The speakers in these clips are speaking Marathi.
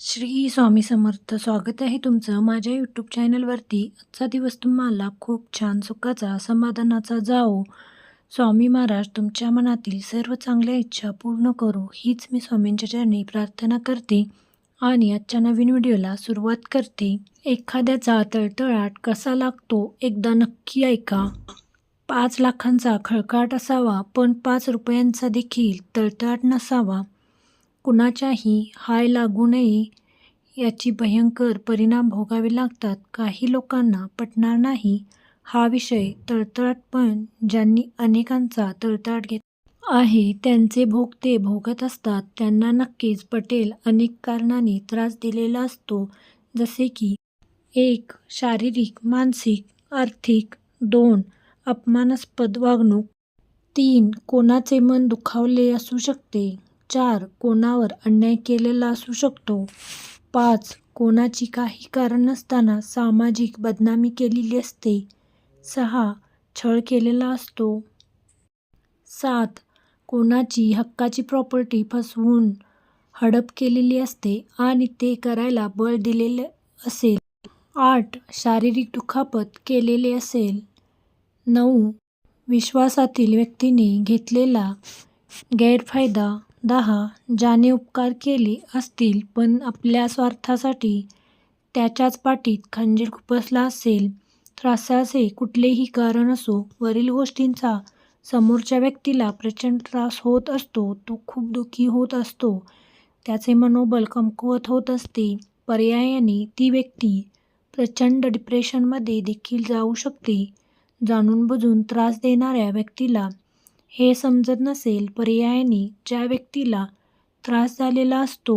श्री स्वामी समर्थ स्वागत आहे तुमचं माझ्या यूट्यूब चॅनलवरती आजचा दिवस तुम्हाला खूप छान सुखाचा समाधानाचा जाओ स्वामी महाराज तुमच्या मनातील सर्व चांगल्या इच्छा पूर्ण करू. हीच मी स्वामींच्या चरणी प्रार्थना करते आणि आजच्या नवीन व्हिडिओला सुरुवात करते. एखाद्याचा तळतळाट कसा लागतो एकदा नक्की ऐका. पाच लाखांचा खळकाट असावा पण पाच रुपयांचा देखील तळतळाट नसावा. कुणाच्याही हाय लागू नये याची भयंकर परिणाम भोगावे लागतात. काही लोकांना पटणार नाही हा विषय तळतळाट पण ज्यांनी अनेकांचा तळतळाट घेत आहे त्यांचे भोग ते भोगत असतात. त्यांना नक्कीच पटेल अनेक कारणाने त्रास दिलेला असतो जसे की एक शारीरिक मानसिक आर्थिक दोन अपमानास्पद वागणूक तीन कोणाचे मन दुखावले असू शकते. चार कोणावर अन्याय केलेला असू शकतो. पाच कोणाची काही कारण नसताना सामाजिक बदनामी केलेली असते. सहा छळ केलेला असतो. सात कोणाची हक्काची प्रॉपर्टी फसवून हडप केलेली असते आणि ते करायला बळ दिलेले असेल. आठ शारीरिक दुखापत केलेले असेल. नऊ विश्वासातील व्यक्तीने घेतलेला गैरफायदा दहा ज्याने उपकार केले असतील पण आपल्या स्वार्थासाठी त्याच्याच पाठीत खंजीर खुपसला असेल त्रासाचे कुठलेही कारण असो वरील गोष्टींचा समोरच्या व्यक्तीला प्रचंड त्रास होत असतो तो खूप दुःखी होत असतो त्याचे मनोबल कमकुवत होत असते पर्यायाने ती व्यक्ती प्रचंड डिप्रेशनमध्ये देखील जाऊ शकते जाणून बुजून त्रास देणाऱ्या व्यक्तीला हे समजत नसेल पर्यायाने ज्या व्यक्तीला त्रास झालेला असतो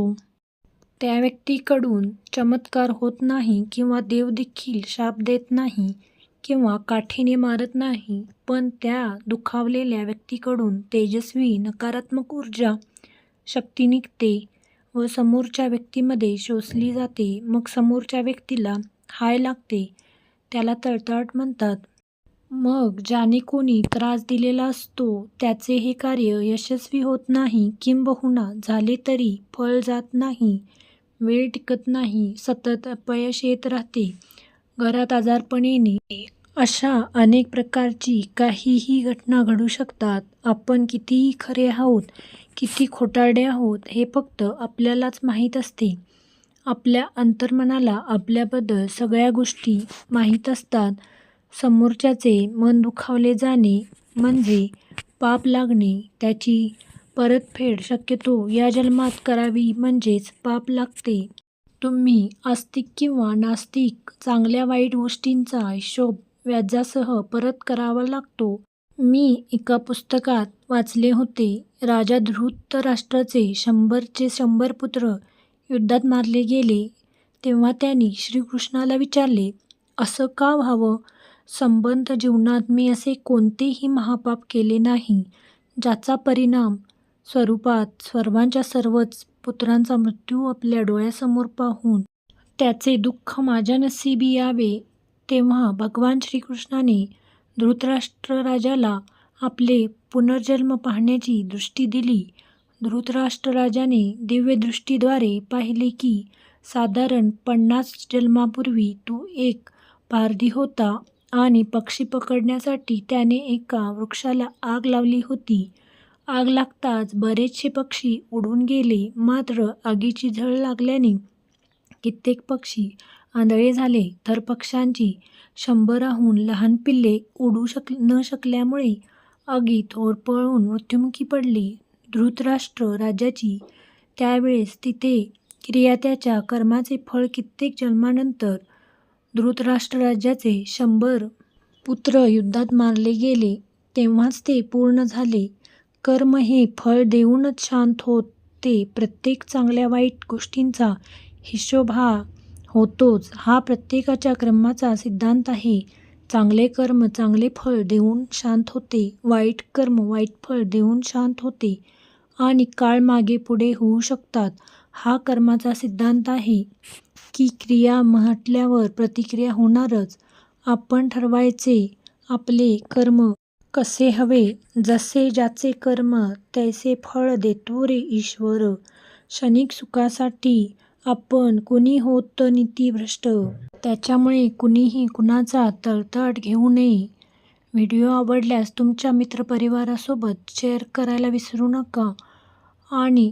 त्या व्यक्तीकडून चमत्कार होत नाही किंवा देवदेखील शाप देत नाही किंवा काठीने मारत नाही पण त्या दुखावलेल्या व्यक्तीकडून तेजस्वी नकारात्मक ऊर्जा शक्ती निघते व समोरच्या व्यक्तीमध्ये शोषली जाते. मग समोरच्या व्यक्तीला हाय लागते. त्याला तळतळट म्हणतात. मग ज्याने कोणी त्रास दिलेला असतो त्याचे हे कार्य यशस्वी होत नाही किंबहुना झाले तरी फळ जात नाही वेळ टिकत नाही सतत अपयश येत राहते. घरात आजारपण येणे अशा अनेक प्रकारची काहीही घटना घडू शकतात. आपण कितीही खरे आहोत किती खोटारडे आहोत हे फक्त आपल्यालाच माहीत असते. आपल्या अंतर्मनाला आपल्याबद्दल सगळ्या गोष्टी माहीत असतात. समोरच्याचे मन दुखावले जाणे म्हणजे पाप लागणे. त्याची परतफेड शक्यतो या जन्मात करावी म्हणजेच पाप लागते. तुम्ही आस्तिक किंवा नास्तिक चांगल्या वाईट गोष्टींचा हिशोब व्याजासह परत करावा लागतो. मी एका पुस्तकात वाचले होते राजा धृतराष्ट्राचे शंभरचे शंभर पुत्र युद्धात मारले गेले. तेव्हा त्यांनी श्रीकृष्णाला विचारले असं का व्हावं? संबंध जीवनात मी असे कोणतेही महापाप केले नाही ज्याचा परिणाम स्वरूपात सर्वांच्या सर्वच पुत्रांचा मृत्यू आपल्या डोळ्यासमोर पाहून त्याचे दुःख माझ्या नसीबी यावे तेव्हा भगवान श्रीकृष्णाने धृतराष्ट्र राजाला आपले पुनर्जन्म पाहण्याची दृष्टी दिली. धृतराष्ट्र राजाने दिव्यदृष्टीद्वारे पाहिले की साधारण पन्नास जन्मापूर्वी तो एक पारधी होता. आणि पक्षी पकडण्यासाठी त्याने एका वृक्षाला आग लावली होती. आग लागताच बरेचसे पक्षी उडून गेले. मात्र आगीची झळ लागल्याने कित्येक पक्षी आंधळे झाले. तर पक्ष्यांची शंभराहून लहान पिल्ले उडू शक न शकल्यामुळे आगीत होरपळून मृत्युमुखी पडली. धृतराष्ट्र राजाची त्यावेळेस तिथे क्रिया त्याच्या कर्माचे फळ कित्येक जन्मानंतर धृतराष्ट्र राज्याचे शंभर पुत्र युद्धात मारले गेले तेव्हाच ते पूर्ण झाले. कर्म हे फळ देऊनच शांत होत ते प्रत्येक चांगल्या वाईट गोष्टींचा हिशोब हा होतोच. हा प्रत्येकाच्या कर्माचा सिद्धांत आहे. चांगले कर्म चांगले फळ देऊन शांत होते. वाईट कर्म वाईट फळ देऊन शांत होते. आणि काळ मागे पुढे होऊ शकतात. हा कर्माचा सिद्धांत आहे. की क्रिया म्हटल्यावर प्रतिक्रिया होणारच. आपण ठरवायचे आपले कर्म कसे हवे जसे ज्याचे कर्म तैसे फळ देतो रे ईश्वर. क्षणिक सुखासाठी आपण कुणी होत नीतीभ्रष्ट? त्याच्यामुळे कुणीही कुणाचा तळतळ घेऊ नये. व्हिडिओ आवडल्यास तुमच्या मित्रपरिवारासोबत शेअर करायला विसरू नका. आणि